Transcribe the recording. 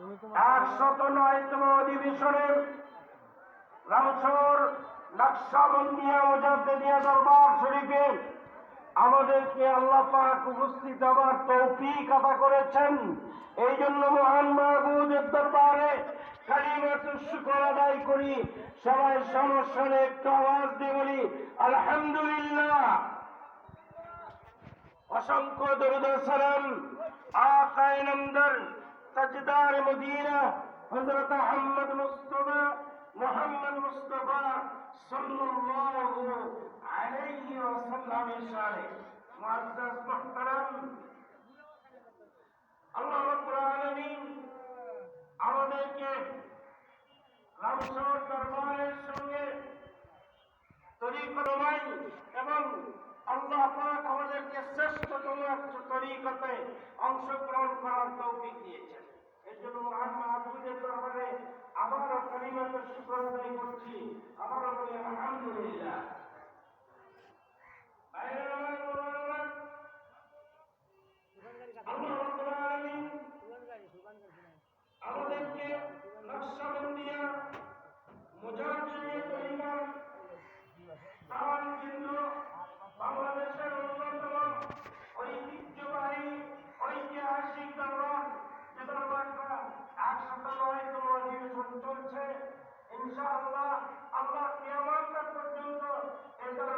একশত নয়তম অধিবেশনের রামসর আমাদেরকে আল্লাহ পাক উপস্থিত হবার তৌফিক আদা করেছেন। এই জন্য মহান মাহবুদের দরবারে আদায় করি। সবাই সমস্যার একটু আওয়াজ দিয়ে বলি, আলহামদুলিল্লাহ। অসংখ্য দরুদ সালাম, আকায়ে নামদার তাজদার মদিনা, হযরত মুহাম্মদ মুস্তাফা মুহাম্মদ মুস্তাফা সাল্লাল্লাহু আলাইহি ওয়াসাল্লাম শানে মুআজ্জাজ মুহতারাম, আল্লাহ রাব্বুল আলামিন আমাদেরকে রামসর দরবারের সঙ্গে তরিকতমাই এবং আল্লাহ পাক আমাদেরকে শ্রেষ্ঠতম তরিকতে অংশগ্রহণ করার তৌফিক দিয়েছেন। এর জন্য আলহামদুলিল্লাহ। ইনশাআল্লাহ আল্লাহ কিয়ামত পর্যন্ত এছাড়া